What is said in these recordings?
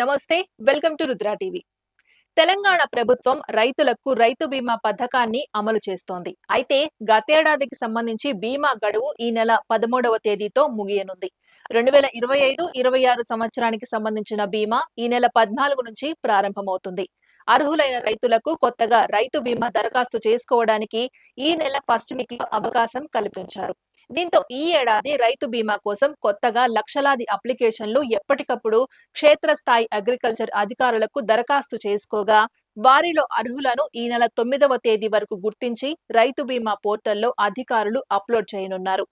నమస్తే welcome to Rudra TV. Telangana ప్రభుత్వం రైతులకు రైతు బీమా పథకాన్ని అమలు చేస్తోంది. అయితే గతేడాదికి సంబంధించి బీమా గడువు ఈ నెల పదమూడవ తేదీతో ముగియనుంది. రెండు వేల ఇరవై ఐదు ఇరవై ఆరు సంవత్సరానికి సంబంధించిన బీమా ఈ నెల పద్నాలుగు నుంచి ప్రారంభమవుతుంది. అర్హులైన రైతులకు కొత్తగా రైతు బీమా దరఖాస్తు చేసుకోవడానికి ఈ నెల ఫస్ట్ వీక్లో అవకాశం కల్పించారు. దీంతో ఈ ఏడాది రైతు బీమా కోసం కొత్తగా లక్షలాది అప్లికేషన్లు ఎప్పటికప్పుడు క్షేత్రస్థాయి అగ్రికల్చర్ అధికారులకు దరఖాస్తు చేసుకోగా వారిలో అర్హులను ఈ నెల తొమ్మిదవ తేదీ వరకు గుర్తించి రైతు బీమా పోర్టల్లో అధికారులు అప్లోడ్ చేయనున్నారు.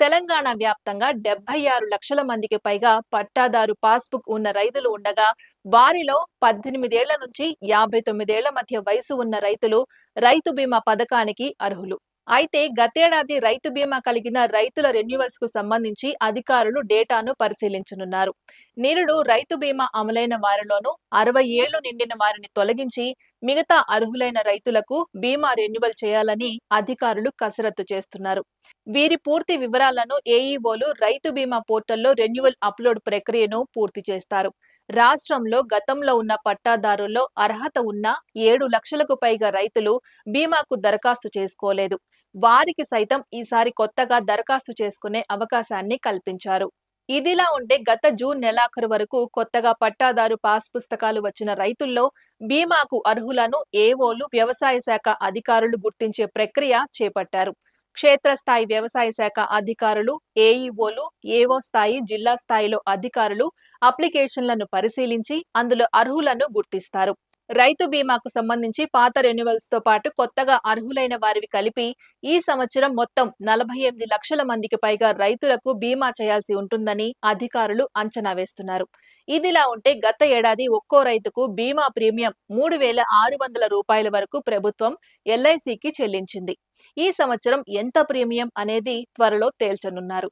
తెలంగాణ వ్యాప్తంగా డెబ్బై ఆరు లక్షల మందికి పైగా పట్టాదారు పాస్బుక్ ఉన్న రైతులు ఉండగా వారిలో పద్దెనిమిదేళ్ళ నుంచి యాభై తొమ్మిదేళ్ళ మధ్య వయసు ఉన్న రైతులు రైతు బీమా పథకానికి అర్హులు. అయితే గతేడాది రైతు బీమా కలిగిన రైతుల రెన్యువల్స్కు సంబంధించి అధికారులు డేటాను పరిశీలించనున్నారు. నిరుడు రైతు బీమా అమలైన వారిలోనూ అరవై ఏళ్ళు నిండిన వారిని తొలగించి మిగతా అర్హులైన రైతులకు బీమా రెన్యువల్ చేయాలని అధికారులు కసరత్తు చేస్తున్నారు. వీరి పూర్తి వివరాలను ఏఈఓలు రైతు బీమా పోర్టల్లో రెన్యువల్ అప్లోడ్ ప్రక్రియను పూర్తి చేస్తారు. రాష్ట్రంలో గతంలో ఉన్న పట్టాదారుల్లో అర్హత ఉన్న ఏడు లక్షలకు పైగా రైతులు బీమాకు దరఖాస్తు చేసుకోలేదు. వారికి సైతం ఈసారి కొత్తగా దరఖాస్తు చేసుకునే అవకాశాన్ని కల్పించారు. ఇదిలా ఉంటే గత జూన్ నెలాఖరు వరకు కొత్తగా పట్టాదారు పాస్ పుస్తకాలు వచ్చిన రైతుల్లో బీమాకు అర్హులను ఏవోలు వ్యవసాయ శాఖ అధికారులు గుర్తించే ప్రక్రియ చేపట్టారు. క్షేత్రస్థాయి వ్యవసాయ శాఖ అధికారులు ఏఈఓలు ఏఓ స్థాయి జిల్లా స్థాయిలో అధికారులు అప్లికేషన్లను పరిశీలించి అందులో అర్హులను గుర్తిస్తారు. రైతు బీమాకు సంబంధించి పాత రెన్యువల్స్తో పాటు కొత్తగా అర్హులైన వారివి కలిపి ఈ సంవత్సరం మొత్తం నలభై ఎనిమిది లక్షల మందికి పైగా రైతులకు బీమా చేయాల్సి ఉంటుందని అధికారులు అంచనా వేస్తున్నారు. ఇదిలా ఉంటే గత ఏడాది ఒక్కో రైతుకు బీమా ప్రీమియం మూడు వేల ఆరు వందల రూపాయల వరకు ప్రభుత్వం ఎల్ఐసికి చెల్లించింది. ఈ సంవత్సరం ఎంత ప్రీమియం అనేది త్వరలో తేల్చనున్నారు.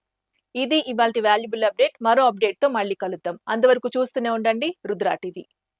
ఇది ఇవాళ వాల్యుబుల్ అప్డేట్. మరో అప్డేట్తో మళ్ళీ కలుద్దాం. అంతవరకు చూస్తూనే ఉండండి. రుద్రా టీవీ.